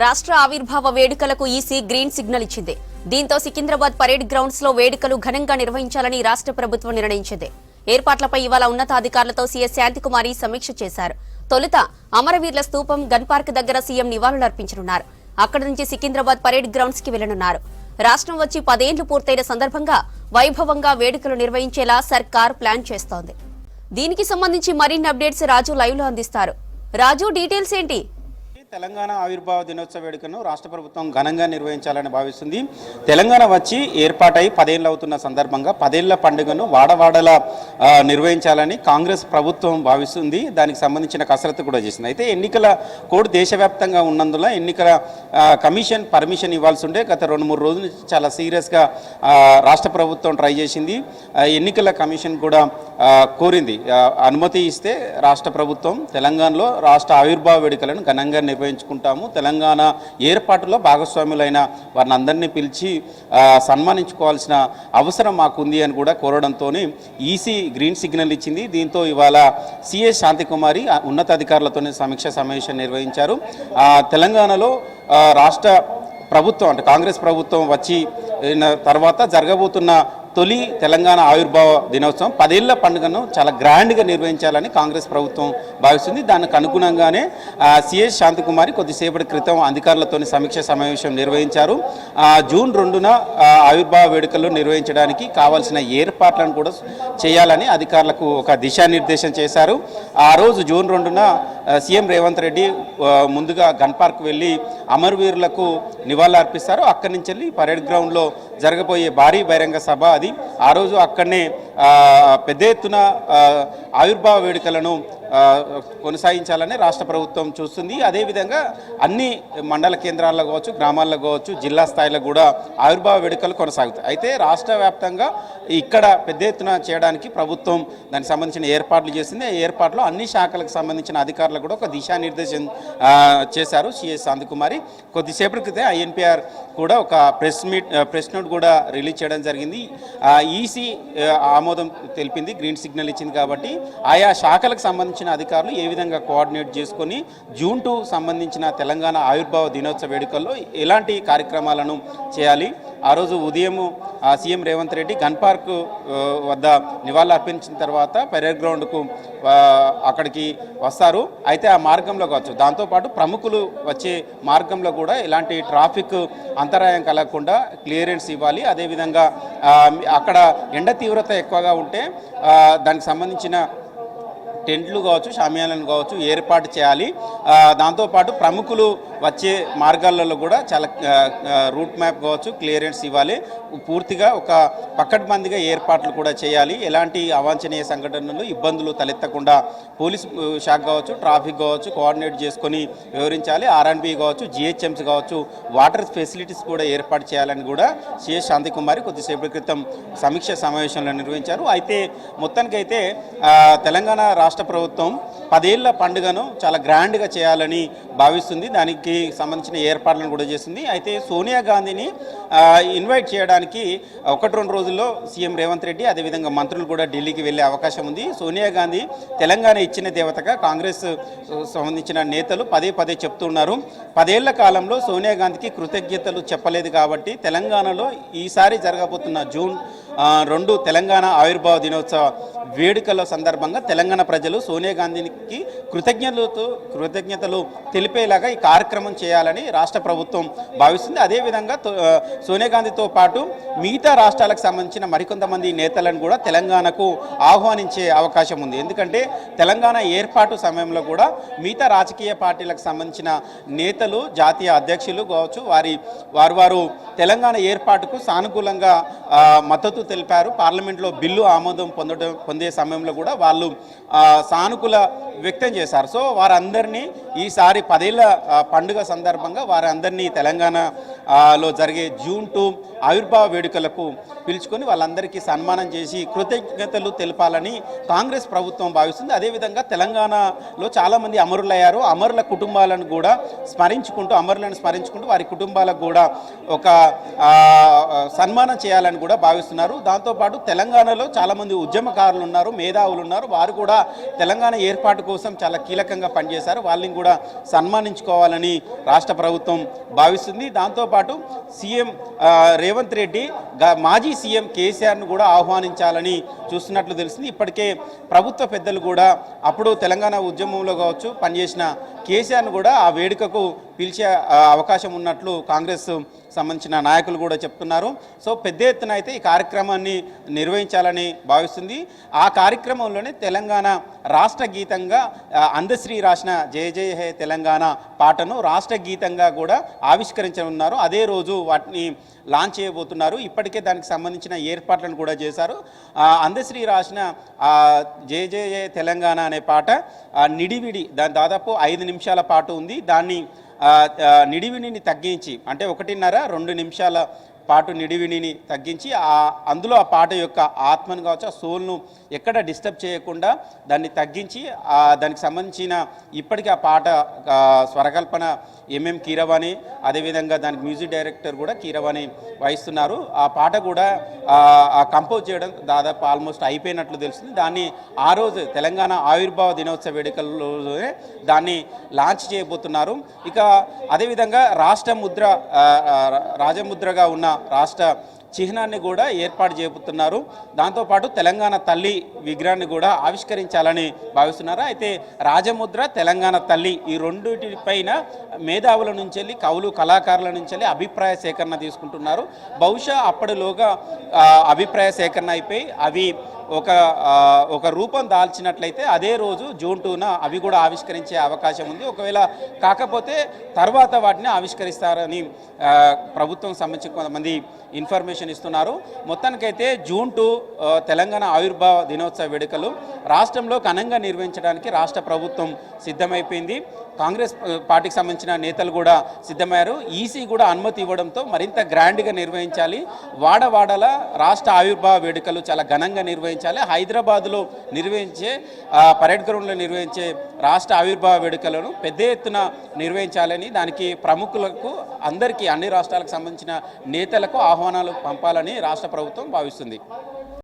రాష్ట్ర ఆవిర్భావ వేడుకలకు ఈసీ గ్రీన్ సిగ్నల్ ఇచ్చింది. దీంతో సికింద్రాబాద్ పరేడ్ గ్రౌండ్స్లో వేడుకలు ఘనంగా నిర్వహించాలని రాష్ట్ర ప్రభుత్వం నిర్ణయించింది. ఏర్పాట్లపై ఇవాళ ఉన్నతాధికారులతో సీఎస్ శాంతికుమారి సమీక్ష చేశారు. తొలుత అమరవీరుల స్తూపం గన్ పార్క్ దగ్గర సీఎం నివాళులర్పించనున్నారు. అక్కడి నుంచి సికింద్రాబాద్ పరేడ్ గ్రౌండ్స్కి వెళ్ళనున్నారు. రాష్ట్రం వచ్చి పదేళ్ళు పూర్తయిన సందర్భంగా వైభవంగా వేడుకలు నిర్వహించేలా సర్కార్ ప్లాన్ చేస్తోంది. దీనికి సంబంధించి మరిన్ని అప్డేట్స్ రాజు లైవ్లో అందిస్తారు. రాజు డీటెయిల్స్ ఏంటి? తెలంగాణ ఆవిర్భావ దినోత్సవ వేడుకను రాష్ట్ర ప్రభుత్వం ఘనంగా నిర్వహించాలని భావిస్తుంది. తెలంగాణ వచ్చి ఏర్పాటై పదేళ్ళు అవుతున్న సందర్భంగా పదేళ్ళ పండుగను వాడవాడల నిర్వహించాలని కాంగ్రెస్ ప్రభుత్వం భావిస్తుంది. దానికి సంబంధించిన కసరత్తు కూడా చేసింది. అయితే ఎన్నికల కోడ్ దేశవ్యాప్తంగా ఉన్నందున ఎన్నికల కమిషన్ పర్మిషన్ ఇవ్వాల్సి ఉండే గత రెండు మూడు రోజుల నుంచి చాలా సీరియస్గా రాష్ట్ర ప్రభుత్వం ట్రై చేసింది. ఎన్నికల కమిషన్ కూడా కోరింది. అనుమతి ఇస్తే రాష్ట్ర ప్రభుత్వం తెలంగాణలో రాష్ట్ర ఆవిర్భావ వేడుకలను ఘనంగా నిర్వహించుకుంటాము. తెలంగాణ ఏర్పాటులో భాగస్వాములైన వారిని అందరినీ పిలిచి సన్మానించుకోవాల్సిన అవసరం మాకుంది అని కూడా కోరడంతో ఈసీ గ్రీన్ సిగ్నల్ ఇచ్చింది. దీంతో ఇవాళ సిఎస్ శాంతికుమారి ఉన్నతాధికారులతోనే సమీక్ష సమావేశం నిర్వహించారు. తెలంగాణలో రాష్ట్ర ప్రభుత్వం అంటే కాంగ్రెస్ ప్రభుత్వం వచ్చి తర్వాత జరగబోతున్న తొలి తెలంగాణ ఆవిర్భావ దినోత్సవం. పదేళ్ళ పండుగను చాలా గ్రాండ్గా నిర్వహించాలని కాంగ్రెస్ ప్రభుత్వం భావిస్తుంది. దానికి అనుగుణంగానే సిఎస్ శాంతకుమారి కొద్దిసేపటి క్రితం అధికారులతో సమీక్ష సమావేశం నిర్వహించారు. జూన్ రెండున ఆవిర్భావ వేడుకలు నిర్వహించడానికి కావాల్సిన ఏర్పాట్లను కూడా చేయాలని అధికారులకు ఒక దిశానిర్దేశం చేశారు. ఆ రోజు జూన్ రెండున సీఎం రేవంత్ రెడ్డి ముందుగా గన్ పార్క్ వెళ్ళి అమరవీరులకు నివాళులు అర్పిస్తారు అక్కడి నుంచి వెళ్ళి పరేడ్ గ్రౌండ్లో జరగబోయే భారీ బహిరంగ సభ అది. ఆ రోజు అక్కడనే ఆ, పెద్ద ఎత్తున ఆ, ఆవిర్భావ వేడుకలను కొనసాగించాలని రాష్ట్ర ప్రభుత్వం చూస్తుంది. అదేవిధంగా అన్ని మండల కేంద్రాల్లో కావచ్చు గ్రామాల్లో కావచ్చు జిల్లా స్థాయిలో కూడా ఆవిర్భావ వేడుకలు కొనసాగుతాయి. అయితే రాష్ట్ర వ్యాప్తంగా ఇక్కడ పెద్ద ఎత్తున చేయడానికి ప్రభుత్వం దానికి సంబంధించిన ఏర్పాట్లు చేసింది. ఆ అన్ని శాఖలకు సంబంధించిన అధికారులు కూడా ఒక దిశానిర్దేశం చేశారు సిఎస్ శాంతికుమారి కొద్దిసేపటి క్రితం ఐఎన్పిఆర్ కూడా ఒక ప్రెస్ మీట్ ప్రెస్ నోట్ కూడా రిలీజ్ చేయడం జరిగింది. ఈసీ ఆమోదం తెలిపింది గ్రీన్ సిగ్నల్ ఇచ్చింది కాబట్టి ఆయా శాఖలకు సంబంధించిన అధికారులు ఏ విధంగా కోఆర్డినేట్ చేసుకొని జూన్ టూ సంబంధించిన తెలంగాణ ఆవిర్భావ దినోత్సవ వేడుకల్లో ఎలాంటి కార్యక్రమాలను చేయాలి? ఆ రోజు ఉదయం CM Revanth Reddy gun park వద్ద నివాళులు అర్పించిన తర్వాత పెరేడ్ గ్రౌండ్కు అక్కడికి వస్తారు. అయితే ఆ మార్గంలో కావచ్చు. దాంతోపాటు ప్రముఖులు వచ్చే మార్గంలో కూడా ఎలాంటి ట్రాఫిక్ అంతరాయం కలగకుండా క్లియరెన్స్ ఇవ్వాలి. అదేవిధంగా అక్కడ ఎండ తీవ్రత ఎక్కువగా ఉంటే దానికి సంబంధించిన టెంట్లు కావచ్చు షామియాలను కావచ్చు ఏర్పాటు చేయాలి. దాంతోపాటు ప్రముఖులు వచ్చే మార్గాలలో కూడా చాలా రూట్ మ్యాప్ కావచ్చు క్లియరెన్స్ ఇవ్వాలి. పూర్తిగా ఒక పక్కడ్బందీగా ఏర్పాట్లు కూడా చేయాలి. ఎలాంటి అవాంఛనీయ సంఘటనలు ఇబ్బందులు తలెత్తకుండా పోలీస్ శాఖ కావచ్చు ట్రాఫిక్ కావచ్చు కోఆర్డినేట్ చేసుకొని వివరించాలి. ఆర్ఎన్బి కావచ్చు జిహెచ్ఎంసీ కావచ్చు వాటర్ ఫెసిలిటీస్ కూడా ఏర్పాటు చేయాలని కూడా సిఎస్ శాంతికుమారి కొద్దిసేపటి క్రితం సమీక్ష సమావేశంలో నిర్వహించారు. అయితే మొత్తానికైతే తెలంగాణ రాష్ట్ర రాష్ట్ర ప్రభుత్వం పదేళ్ళ పండుగను చాలా గ్రాండ్గా చేయాలని భావిస్తుంది. దానికి సంబంధించిన ఏర్పాట్లను కూడా చేసింది అయితే సోనియా గాంధీని ఇన్వైట్ చేయడానికి ఒకటి రెండు రోజుల్లో సీఎం రేవంత్ రెడ్డి అదేవిధంగా మంత్రులు కూడా ఢిల్లీకి వెళ్ళే అవకాశం ఉంది. సోనియా గాంధీ తెలంగాణ ఇచ్చిన దేవతగా కాంగ్రెస్ సంబంధించిన నేతలు పదే పదే చెప్తున్నారు పదేళ్ళ కాలంలో సోనియా గాంధీకి కృతజ్ఞతలు చెప్పలేదు కాబట్టి తెలంగాణలో ఈసారి జరగబోతున్న జూన్ రెండు తెలంగాణ ఆవిర్భావ దినోత్సవ వేడుకల సందర్భంగా తెలంగాణ ప్రజలు సోనియా గాంధీకి కృతజ్ఞతలతో కృతజ్ఞతలు తెలిపేలాగా ఈ కార్యక్రమం చేయాలని రాష్ట్ర ప్రభుత్వం భావిస్తుంది. అదేవిధంగా సోనియా గాంధీతో పాటు మిగతా రాష్ట్రాలకు సంబంధించిన మరికొంతమంది నేతలను కూడా తెలంగాణకు ఆహ్వానించే అవకాశం ఉంది. ఎందుకంటే తెలంగాణ ఏర్పాటు సమయంలో కూడా మిగతా రాజకీయ పార్టీలకు సంబంధించిన నేతలు జాతీయ అధ్యక్షులు కావచ్చు వారి వారు వారు తెలంగాణ ఏర్పాటుకు సానుకూలంగా మద్దతు తెలిపారు. పార్లమెంట్లో బిల్లు ఆమోదం పొందడం పొందే సమయంలో కూడా వాళ్ళు సానుకూల వ్యక్తం చేశారు. సో వారందరినీ ఈసారి పదేళ్ళ పండుగ సందర్భంగా వారందరినీ తెలంగాణ లో జరిగే జూన్ టూ ఆవిర్భావ వేడుకలకు పిలుచుకొని వాళ్ళందరికీ సన్మానం చేసి కృతజ్ఞతలు తెలపాలని కాంగ్రెస్ ప్రభుత్వం భావిస్తుంది. అదేవిధంగా తెలంగాణలో చాలామంది అమరులయ్యారు. అమరుల కుటుంబాలను కూడా స్మరించుకుంటూ అమరులను స్మరించుకుంటూ వారి కుటుంబాలకు కూడా ఒక సన్మానం చేయాలని కూడా భావిస్తున్నారు. దాంతోపాటు తెలంగాణలో చాలామంది ఉద్యమకారులు ఉన్నారు మేధావులు ఉన్నారు. వారు కూడా తెలంగాణ ఏర్పాటు కోసం చాలా కీలకంగా పనిచేశారు. వాళ్ళని కూడా సన్మానించుకోవాలని రాష్ట్ర ప్రభుత్వం భావిస్తుంది. దాంతోపాటు సీఎం రేవంత్ రెడ్డి మాజీ సీఎం కేసీఆర్ను కూడా ఆహ్వానించాలని చూస్తున్నట్లు తెలిసింది ఇప్పటికే ప్రభుత్వ పెద్దలు కూడా అప్పుడు తెలంగాణ ఉద్యమంలో కావచ్చు పనిచేసిన కేసీఆర్ను కూడా ఆ వేడుకకు పిలిచే అవకాశం ఉన్నట్లు కాంగ్రెస్ సంబంధించిన నాయకులు కూడా చెప్తున్నారు. సో పెద్ద ఎత్తున అయితే ఈ కార్యక్రమాన్ని నిర్వహించాలని భావిస్తుంది. ఆ కార్యక్రమంలోనే తెలంగాణ రాష్ట్ర గీతంగా అందశ్రీ రాసిన జయ జయ హే తెలంగాణ పాటను రాష్ట్ర గీతంగా కూడా ఆవిష్కరించనున్నారు. అదే రోజు వాటిని లాంచ్ చేయబోతున్నారు. ఇప్పటికే దానికి సంబంధించిన ఏర్పాట్లను కూడా చేశారు. అందశ్రీ రాసిన ఆ, జయ జయ జయ తెలంగాణ అనే పాట నిడివిడి దాని దాదాపు ఐదు నిమిషాల పాటు ఉంది. దాన్ని నిడివిడిని తగ్గించి అంటే ఒకటిన్నర రెండు నిమిషాల పాటు నిడివిని తగ్గించి ఆ అందులో ఆ పాట యొక్క ఆత్మను కావచ్చు ఆ సోల్ను ఎక్కడ డిస్టర్బ్ చేయకుండా దాన్ని తగ్గించి ఆ దానికి సంబంధించిన ఇప్పటికీ ఆ పాట స్వరకల్పన ఎంఎం కీరవాణి అదేవిధంగా దానికి మ్యూజిక్ డైరెక్టర్ కూడా కీరవాణి వహిస్తున్నారు. ఆ పాట కూడా ఆ, కంపోజ్ చేయడం దాదాపు ఆల్మోస్ట్ అయిపోయినట్లు తెలుస్తుంది. దాన్ని ఆ రోజు తెలంగాణ ఆవిర్భావ దినోత్సవ వేడుకల్లోనే దాన్ని లాంచ్ చేయబోతున్నారు. ఇక అదేవిధంగా రాష్ట్ర ముద్ర రాజముద్రగా ఉన్న రాష్ట్ర చిహ్నాన్ని కూడా ఏర్పాటు చేయబోతున్నారు దాంతోపాటు తెలంగాణ తల్లి విగ్రహాన్ని కూడా ఆవిష్కరించాలని భావిస్తున్నారు? అయితే రాజముద్ర తెలంగాణ తల్లి ఈ రెండింటిపైన మేధావుల నుంచి వెళ్ళి కవులు కళాకారుల నుంచి వెళ్ళి అభిప్రాయ సేకరణ తీసుకుంటున్నారు. బహుశా అప్పటిలోగా అభిప్రాయ సేకరణ అయిపోయి అవి ఒక ఒక రూపం దాల్చినట్లయితే అదే రోజు జూన్ టూన అవి కూడా ఆవిష్కరించే అవకాశం ఉంది. ఒకవేళ కాకపోతే తర్వాత వాటిని ఆవిష్కరిస్తారని ప్రభుత్వం సంబంధించి కొంతమంది ఇన్ఫర్మేషన్ ఇస్తున్నారు. మొత్తానికైతే జూన్ టూ తెలంగాణ ఆవిర్భావ దినోత్సవ వేడుకలు రాష్ట్రంలో ఘనంగా నిర్వహించడానికి రాష్ట్ర ప్రభుత్వం సిద్ధమైపోయింది. కాంగ్రెస్ పార్టీకి సంబంధించిన నేతలు కూడా సిద్ధమయ్యారు. ఈసీ కూడా అనుమతి ఇవ్వడంతో మరింత గ్రాండ్గా నిర్వహించాలి. వాడవాడల రాష్ట్ర ఆవిర్భావ వేడుకలు చాలా ఘనంగా నిర్వహించాలి. హైదరాబాద్లో నిర్వహించే పరేడ్ గ్రౌండ్లో నిర్వహించే రాష్ట్ర ఆవిర్భావ వేడుకలను పెద్ద ఎత్తున నిర్వహించాలని దానికి ప్రముఖులకు అందరికీ అన్ని రాష్ట్రాలకు సంబంధించిన నేతలకు ఆహ్వానాలు పంపాలని రాష్ట్ర ప్రభుత్వం భావిస్తుంది.